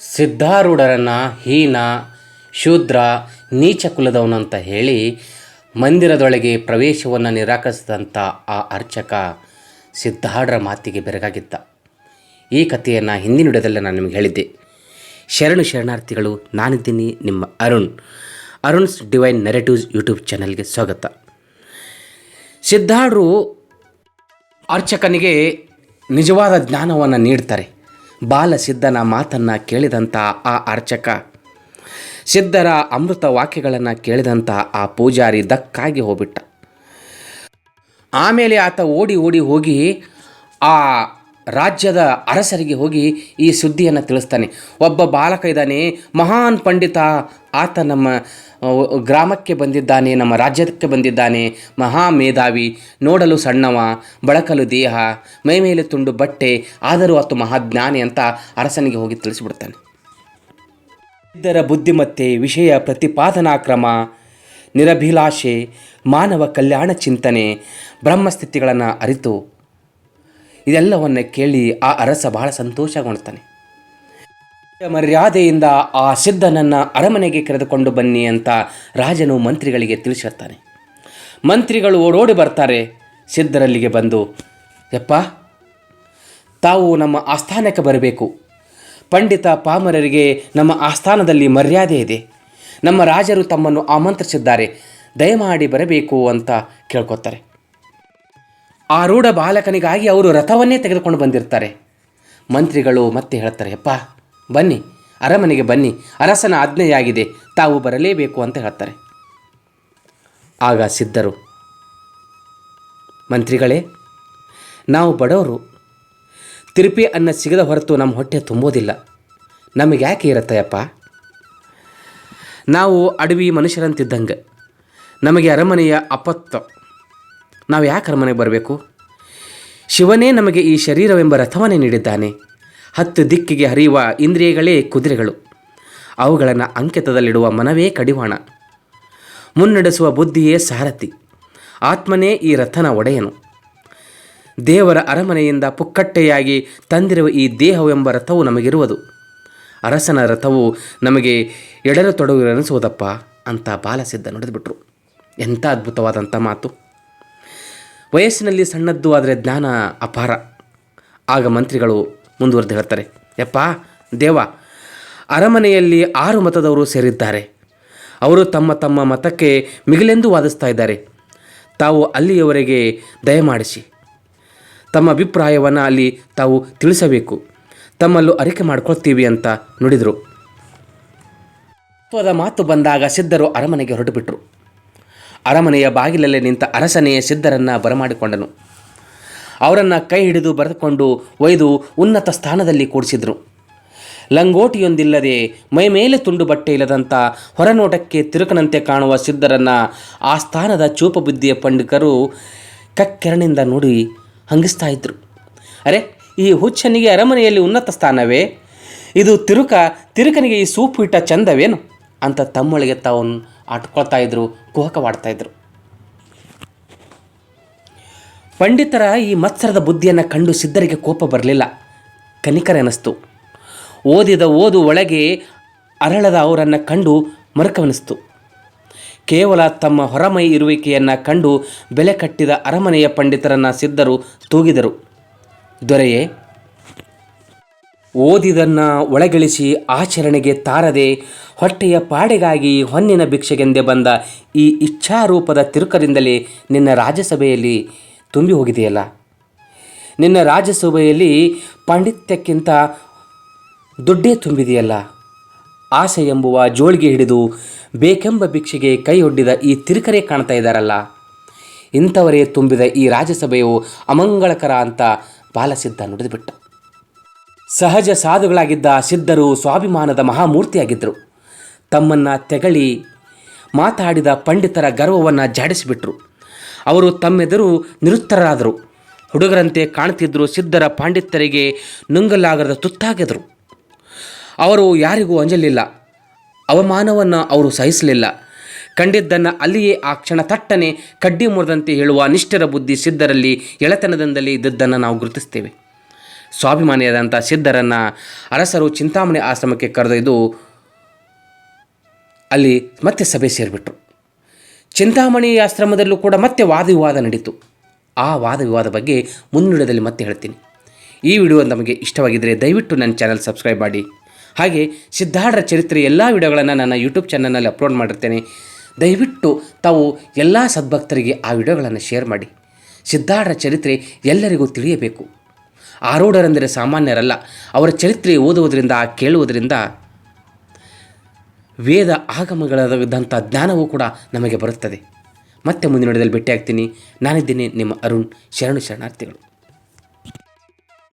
ಸಿದ್ಧಾರೂಢರನ್ನು ಹೀನ, ಶೂದ್ರ, ನೀಚ ಕುಲದವನಂತ ಹೇಳಿ ಮಂದಿರದೊಳಗೆ ಪ್ರವೇಶವನ್ನು ನಿರಾಕರಿಸಿದಂಥ ಆ ಅರ್ಚಕ ಸಿದ್ಧಾರ್ಢರ ಮಾತಿಗೆ ಬೆರಗಾಗಿದ್ದ. ಈ ಕಥೆಯನ್ನು ಹಿಂದಿನ ನಾನು ನಿಮಗೆ ಹೇಳಿದ್ದೆ. ಶರಣು ಶರಣಾರ್ಥಿಗಳು, ನಾನಿದ್ದೀನಿ ನಿಮ್ಮ Arun. Arun's divine narratives YouTube ಚಾನಲ್ಗೆ ಸ್ವಾಗತ. ಸಿದ್ಧಾರ್ಢರು ಅರ್ಚಕನಿಗೆ ನಿಜವಾದ ಜ್ಞಾನವನ್ನು ನೀಡ್ತಾರೆ. ಬಾಲಸಿದ್ಧನ ಮಾತನ್ನು ಕೇಳಿದಂಥ ಆ ಅರ್ಚಕ. ಸಿದ್ಧರ ಅಮೃತ ವಾಕ್ಯಗಳನ್ನು ಕೇಳಿದಂಥ ಆ ಪೂಜಾರಿ ದಕ್ಕಾಗಿ ಹೋಗ್ಬಿಟ್ಟ. ಆಮೇಲೆ ಆತ ಓಡಿ ಓಡಿ ಹೋಗಿ ಆ ರಾಜ್ಯದ ಅರಸರಿಗೆ ಹೋಗಿ ಈ ಸುದ್ದಿಯನ್ನು ತಿಳಿಸ್ತಾನೆ. ಒಬ್ಬ ಬಾಲಕ ಇದ್ದಾನೆ, ಮಹಾನ್ ಪಂಡಿತ, ಆತ ನಮ್ಮ ಗ್ರಾಮಕ್ಕೆ ಬಂದಿದ್ದಾನೆ, ನಮ್ಮ ರಾಜ್ಯಕ್ಕೆ ಬಂದಿದ್ದಾನೆ, ಮಹಾ ಮೇಧಾವಿ, ನೋಡಲು ಸಣ್ಣವ, ಬಳಕಲು ದೇಹ ಮೈಮೇಲೆ ತುಂಡು ಬಟ್ಟೆ, ಆದರೂ ಆತು ಮಹಾಜ್ಞಾನಿ ಅಂತ ಅರಸನಿಗೆ ಹೋಗಿ ತಿಳಿಸಿಬಿಡ್ತಾನೆ. ಇದರ ಬುದ್ಧಿಮತ್ತೆ, ವಿಷಯ ಪ್ರತಿಪಾದನಾ ಕ್ರಮ, ನಿರಭಿಲಾಷೆ, ಮಾನವ ಕಲ್ಯಾಣ ಚಿಂತನೆ, ಬ್ರಹ್ಮಸ್ಥಿತಿಗಳನ್ನು ಅರಿತು, ಇದೆಲ್ಲವನ್ನು ಕೇಳಿ ಆ ಅರಸ ಬಹಳ ಸಂತೋಷಗೊಳ್ತಾನೆ. ಮರ್ಯಾದೆಯಿಂದ ಆ ಸಿದ್ಧನನ್ನು ಅರಮನೆಗೆ ಕರೆದುಕೊಂಡು ಬನ್ನಿ ಅಂತ ರಾಜನು ಮಂತ್ರಿಗಳಿಗೆ ತಿಳಿಸಿರ್ತಾನೆ. ಮಂತ್ರಿಗಳು ಓಡೋಡಿ ಬರ್ತಾರೆ. ಸಿದ್ಧರಲ್ಲಿಗೆ ಬಂದು, ಯಪ್ಪ, ತಾವು ನಮ್ಮ ಆಸ್ಥಾನಕ್ಕೆ ಬರಬೇಕು. ಪಂಡಿತ ಪಾಮರರಿಗೆ ನಮ್ಮ ಆಸ್ಥಾನದಲ್ಲಿ ಮರ್ಯಾದೆ ಇದೆ. ನಮ್ಮ ರಾಜರು ತಮ್ಮನ್ನು ಆಮಂತ್ರಿಸಿದ್ದಾರೆ. ದಯಮಾಡಿ ಬರಬೇಕು ಅಂತ ಕೇಳ್ಕೊತಾರೆ. ಆ ರೂಢ ಬಾಲಕನಿಗಾಗಿ ಅವರು ರಥವನ್ನೇ ತೆಗೆದುಕೊಂಡು ಬಂದಿರ್ತಾರೆ. ಮಂತ್ರಿಗಳು ಮತ್ತೆ ಹೇಳ್ತಾರೆ, ಯಪ್ಪ ಬನ್ನಿ, ಅರಮನೆಗೆ ಬನ್ನಿ, ಅರಸನ ಆಜ್ಞೆಯಾಗಿದೆ, ತಾವು ಬರಲೇಬೇಕು ಅಂತ ಹೇಳ್ತಾರೆ. ಆಗ ಸಿದ್ಧರು, ಮಂತ್ರಿಗಳೇ, ನಾವು ಬಡವರು, ತಿರುಪಿ ಅನ್ನ ಸಿಗದ ಹೊರತು ನಮ್ಮ ಹೊಟ್ಟೆ ತುಂಬೋದಿಲ್ಲ. ನಮಗೆ ಯಾಕೆ ಇರತ್ತಯ್ಯಪ್ಪ? ನಾವು ಅಡವಿ ಮನುಷ್ಯರಂತಿದ್ದಂಗೆ, ನಮಗೆ ಅರಮನೆಯ ಅಪತ್ತ, ನಾವು ಯಾಕೆ ಅರಮನೆಗೆ ಬರಬೇಕು? ಶಿವನೇ ನಮಗೆ ಈ ಶರೀರವೆಂಬ ರಥವನ್ನೇ ನೀಡಿದ್ದಾನೆ. ಹತ್ತು ದಿಕ್ಕಿಗೆ ಹರಿಯುವ ಇಂದ್ರಿಯಗಳೇ ಕುದುರೆಗಳು. ಅವುಗಳನ್ನು ಅಂಕಿತದಲ್ಲಿಡುವ ಮನವೇ ಕಡಿವಾಣ. ಮುನ್ನಡೆಸುವ ಬುದ್ಧಿಯೇ ಸಾರಥಿ ಆತ್ಮನೇ ಈ ರಥನ ಒಡೆಯನು. ದೇವರ ಅರಮನೆಯಿಂದ ಪುಕ್ಕಟ್ಟೆಯಾಗಿ ತಂದಿರುವ ಈ ದೇಹವೆಂಬ ರಥವು ನಮಗಿರುವುದು. ಅರಸನ ರಥವು ನಮಗೆ ಎಡರ ತೊಡಗಿರನಿಸುವುದಪ್ಪ ಅಂತ ಬಾಲಸಿದ್ಧ ನಡೆದುಬಿಟ್ರು. ಎಂಥ ಅದ್ಭುತವಾದಂಥ ಮಾತು. ವಯಸ್ಸಿನಲ್ಲಿ ಸಣ್ಣದ್ದು ಆದರೆ ಜ್ಞಾನ ಅಪಾರ. ಆಗ ಮಂತ್ರಿಗಳು ಮುಂದುವರೆದು ಹೇಳ್ತಾರೆ. ಯಪ್ಪ, ದೇವ, ಅರಮನೆಯಲ್ಲಿ ಆರು ಮತದವರು ಸೇರಿದ್ದಾರೆ. ಅವರು ತಮ್ಮ ತಮ್ಮ ಮತಕ್ಕೆ ಮಿಗಿಲೆಂದು ವಾದಿಸ್ತಾ ಇದ್ದಾರೆ. ತಾವು ಅಲ್ಲಿಯವರೆಗೆ ದಯಮಾಡಿಸಿ ತಮ್ಮ ಅಭಿಪ್ರಾಯವನ್ನು ಅಲ್ಲಿ ತಾವು ತಿಳಿಸಬೇಕು. ತಮ್ಮಲ್ಲೂ ಅರಿಕೆ ಮಾಡ್ಕೊಳ್ತೀವಿ ಅಂತ ನುಡಿದರು. ತತ್ವದ ಮಾತು ಬಂದಾಗ ಸಿದ್ಧರು ಅರಮನೆಗೆ ಹೊರಟುಬಿಟ್ರು. ಅರಮನೆಯ ಬಾಗಿಲಲ್ಲೇ ನಿಂತ ಅರಸನೆಯ ಸಿದ್ಧರನ್ನು ಬರಮಾಡಿಕೊಂಡನು. ಅವರನ್ನು ಕೈ ಹಿಡಿದು ಬರೆದುಕೊಂಡು ಒಯ್ದು ಉನ್ನತ ಸ್ಥಾನದಲ್ಲಿ ಕೂಡಿಸಿದರು. ಲಂಗೋಟಿಯೊಂದಿಲ್ಲದೆ ಮೈಮೇಲೆ ತುಂಡು ಬಟ್ಟೆ ಇಲ್ಲದಂಥ ಹೊರನೋಟಕ್ಕೆ ತಿರುಕನಂತೆ ಕಾಣುವ ಸಿದ್ಧರನ್ನು ಆ ಸ್ಥಾನದ ಚೂಪ ಬುದ್ಧಿಯ ಪಂಡಿತರು ಕಕ್ಕೆರಣಿಂದ ನೋಡಿ ಹಂಗಿಸ್ತಾ ಇದ್ರು. ಅರೆ, ಈ ಹುಚ್ಚನಿಗೆ ಅರಮನೆಯಲ್ಲಿ ಉನ್ನತ ಸ್ಥಾನವೇ? ಇದು ತಿರುಕ, ತಿರುಕನಿಗೆ ಈ ಸೂಪು ಇಟ್ಟ ಚಂದವೇನು? ಅಂತ ತಮ್ಮೊಳಗೆ ತಾವು ಆಟ್ಕೊಳ್ತಾ ಇದ್ರು, ಕುಹಕವಾಡ್ತಾ ಇದ್ರು. ಪಂಡಿತರ ಈ ಮತ್ಸರದ ಬುದ್ಧಿಯನ್ನು ಕಂಡು ಸಿದ್ಧರಿಗೆ ಕೋಪ ಬರಲಿಲ್ಲ. ಕನಿಕರ ಅನ್ನಿಸ್ತು ಓದಿದ ಓದು ಒಳಗೆ ಅರಳದ ಅವರನ್ನು ಕಂಡು ಮರುಕವೆನಿಸ್ತು. ಕೇವಲ ತಮ್ಮ ಹೊರಮೈ ಇರುವಿಕೆಯನ್ನು ಕಂಡು ಬೆಲೆ ಕಟ್ಟಿದ ಅರಮನೆಯ ಪಂಡಿತರನ್ನು ಸಿದ್ಧರು ತೂಗಿದರು. ದೊರೆಯೇ, ಓದಿದನ್ನು ಒಳಗಿಳಿಸಿ ಆಚರಣೆಗೆ ತಾರದೆ ಹೊಟ್ಟೆಯ ಪಾಡೆಗಾಗಿ ಹೊನ್ನಿನ ಭಿಕ್ಷೆಗೆಂದೇ ಬಂದ ಈ ಇಚ್ಛಾರೂಪದ ತಿರುಕರಿಂದಲೇ ನಿನ್ನ ರಾಜ್ಯಸಭೆಯಲ್ಲಿ ತುಂಬಿ ಹೋಗಿದೆಯಲ್ಲ? ನಿನ್ನ ರಾಜಸಭೆಯಲ್ಲಿ ಪಾಂಡಿತ್ಯಕ್ಕಿಂತ ದುಡ್ಡೇ ತುಂಬಿದೆಯಲ್ಲ? ಆಸೆ ಎಂಬುವ ಜೋಳಿಗೆ ಹಿಡಿದು ಬೇಕೆಂಬ ಭಿಕ್ಷೆಗೆ ಕೈ ಒಡ್ಡಿದ ಈ ತಿರುಕರೇ ಕಾಣ್ತಾ ಇದ್ದಾರಲ್ಲ? ಇಂಥವರೇ ತುಂಬಿದ ಈ ರಾಜ್ಯಸಭೆಯು ಅಮಂಗಳಕರ ಅಂತ ಬಾಲಸಿದ್ಧ ನುಡಿದುಬಿಟ್ಟ. ಸಹಜ ಸಾಧುಗಳಾಗಿದ್ದ ಸಿದ್ಧರು ಸ್ವಾಭಿಮಾನದ ಮಹಾಮೂರ್ತಿಯಾಗಿದ್ದರು ತಮ್ಮನ್ನು ತೆಗಳಿ ಮಾತಾಡಿದ ಪಂಡಿತರ ಗರ್ವವನ್ನು ಜಾಡಿಸಿಬಿಟ್ರು. ಅವರು ತಮ್ಮೆದುರು ನಿರುತ್ತರಾದರು ಹುಡುಗರಂತೆ ಕಾಣ್ತಿದ್ದರು ಸಿದ್ಧರ ಪಾಂಡಿತ್ಯರಿಗೆ ನುಂಗಲಾಗದ ತುತ್ತಾಗಿದ್ದರು ಅವರು ಯಾರಿಗೂ ಅಂಜಲಿಲ್ಲ, ಅವಮಾನವನ್ನು ಅವರು ಸಹಿಸಲಿಲ್ಲ. ಕಂಡಿದ್ದನ್ನು ಅಲ್ಲಿಯೇ ಆ ಕ್ಷಣ ತಟ್ಟನೆ ಕಡ್ಡಿ ಮುರಿದಂತೆ ಹೇಳುವ ನಿಷ್ಠರ ಬುದ್ಧಿ ಸಿದ್ಧರಲ್ಲಿ ಎಳೆತನದಿಂದಲೇ ಇದ್ದದ್ದನ್ನು ನಾವು ಗುರುತಿಸ್ತೇವೆ ಸ್ವಾಭಿಮಾನಿಯಾದಂಥ ಸಿದ್ಧರನ್ನು ಅರಸರು ಚಿಂತಾಮಣಿ ಆಶ್ರಮಕ್ಕೆ ಕರೆದೊಯ್ದು ಅಲ್ಲಿ ಮತ್ತೆ ಸಭೆ ಸೇರಿಬಿಟ್ರು. ಚಿಂತಾಮಣಿ ಆಶ್ರಮದಲ್ಲೂ ಕೂಡ ಮತ್ತೆ ವಾದ ವಿವಾದ ನಡೀತು. ಆ ವಾದ ವಿವಾದ ಬಗ್ಗೆ ಮುನ್ನುಡದಲ್ಲಿ ಮತ್ತೆ ಹೇಳ್ತೀನಿ. ಈ ವಿಡಿಯೋ ನಮಗೆ ಇಷ್ಟವಾಗಿದ್ದರೆ ದಯವಿಟ್ಟು ನನ್ನ ಚಾನಲ್ ಸಬ್ಸ್ಕ್ರೈಬ್ ಮಾಡಿ. ಹಾಗೆ ಸಿದ್ಧಾರ್ಥರ ಚರಿತ್ರೆ ಎಲ್ಲ ವಿಡಿಯೋಗಳನ್ನು ನನ್ನ ಯೂಟ್ಯೂಬ್ ಚಾನಲ್ನಲ್ಲಿ ಅಪ್ಲೋಡ್ ಮಾಡಿರ್ತೇನೆ. ದಯವಿಟ್ಟು ತಾವು ಎಲ್ಲ ಸದ್ಭಕ್ತರಿಗೆ ಆ ವಿಡಿಯೋಗಳನ್ನು ಶೇರ್ ಮಾಡಿ. ಸಿದ್ಧಾರ್ಥರ ಚರಿತ್ರೆ ಎಲ್ಲರಿಗೂ ತಿಳಿಯಬೇಕು. ಆರೂಢರೆಂದರೆ ಸಾಮಾನ್ಯರಲ್ಲ. ಅವರ ಚರಿತ್ರೆ ಓದುವುದರಿಂದ, ಕೇಳುವುದರಿಂದ ವೇದ ಆಗಮಗಳಾದಂಥ ಜ್ಞಾನವೂ ಕೂಡ ನಮಗೆ ಬರುತ್ತದೆ. ಮತ್ತೆ ಮುಂದಿನ ವಿಡಿಯೋದಲ್ಲಿ ಭೇಟಿಯಾಗ್ತೀನಿ. ನಾನಿದ್ದೀನಿ ನಿಮ್ಮ ಅರುಣ್. ಶರಣು ಶರಣಾರ್ಥಿಗಳು.